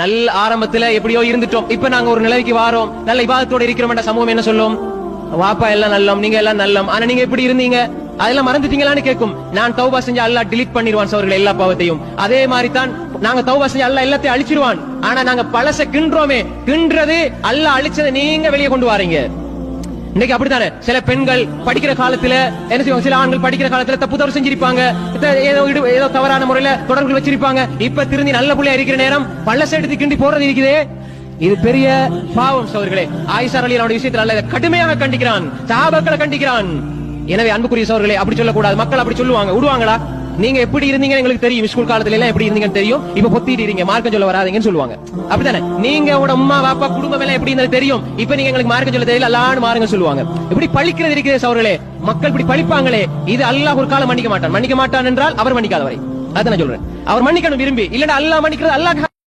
நல்ல ஆரம்பத்துல எப்படியோ இருந்துட்டோம். இப்ப நாங்க ஒரு நிலைக்கு வாரோம். நல்ல விவாதத்தோட இருக்கிறோம் சமூகம் என்ன சொல்லும்? வாப்பா எல்லாம் நல்லம் நீங்க எல்லாம் நல்லம். ஆனா நீங்க எப்படி இருந்தீங்க? அதெல்லாம் மறந்துட்டீங்களான்னு கேட்கும். நான் தௌபா செஞ்சு அல்லாஹ் டிலீட் பண்ணிடுவான் சோர்களே எல்லா பாவத்தையும். அதே மாதிரி தான் நாங்க தௌபா செஞ்சு அல்லா எல்லாத்தையும் அழிச்சிருவான். ஆனா நாங்க பழச கின்றோமே கிண்டுறது அல்ல அழிச்சதை நீங்க வெளியே கொண்டு வாரீங்க. இன்னைக்கு அப்படித்தானே? சில பெண்கள் படிக்கிற காலத்துல என்ன செய்வாங்க? சில ஆண்கள் படிக்கிற காலத்துல தப்பு தவறு செஞ்சிருப்பாங்க. ஏதோ ஏதோ தவறான முறையில தொடர்புகள் வச்சிருப்பாங்க. இப்ப திருந்தி நல்ல புள்ளையா இருக்கிற நேரம் பள்ள எடுத்து கிண்டி போறது இருக்குதே. இது பெரிய பாவம் சோர்களே. ஆயிஷா அலி அவருடைய விஷயத்துல அல்ல கடுமையாக கண்டிக்கிறான். சஹாபாக்களை கண்டிக்கிறான். எனவே அன்புக்குரிய சோர்களே அப்படி சொல்லக்கூடாது. மக்கள் அப்படி சொல்லுவாங்க. விடுவாங்களா நீங்க எப்படி இருந்தீங்க எங்களுக்கு தெரியும். ஸ்கூல் காலத்துல எல்லாம் எப்படி இருந்தீங்கன்னு தெரியும். இப்ப பொத்திட்டு இருக்கீங்க மார்க்கம் சொல்ல வராதீங்கன்னு சொல்லுவாங்க. அப்படித்தானே? நீங்க உங்களோட அம்மா பாப்பா குடும்பம் எல்லாம் எப்படி இருந்தது தெரியும்? இப்ப நீங்க எங்களுக்கு மார்க்கம் சொல்ல தெரியல. அல்லான்னு மாறுங்க சொல்லுவாங்க. இப்படி பழிக்கிறது இருக்கிறது சவர்களே மக்கள் இப்படி பழிப்பாங்களே இது அல்லாஹ் ஒரு காலம் மன்னிக்க மாட்டான். மன்னிக்க மாட்டான் என்றால் அவர் மன்னிக்காதவரை. அதான் நான் சொல்றேன். அவர் மன்னிக்கணும் விரும்பி. இல்லன்னா அல்லாஹ் மன்னிக்கிறது அல்லாஹ்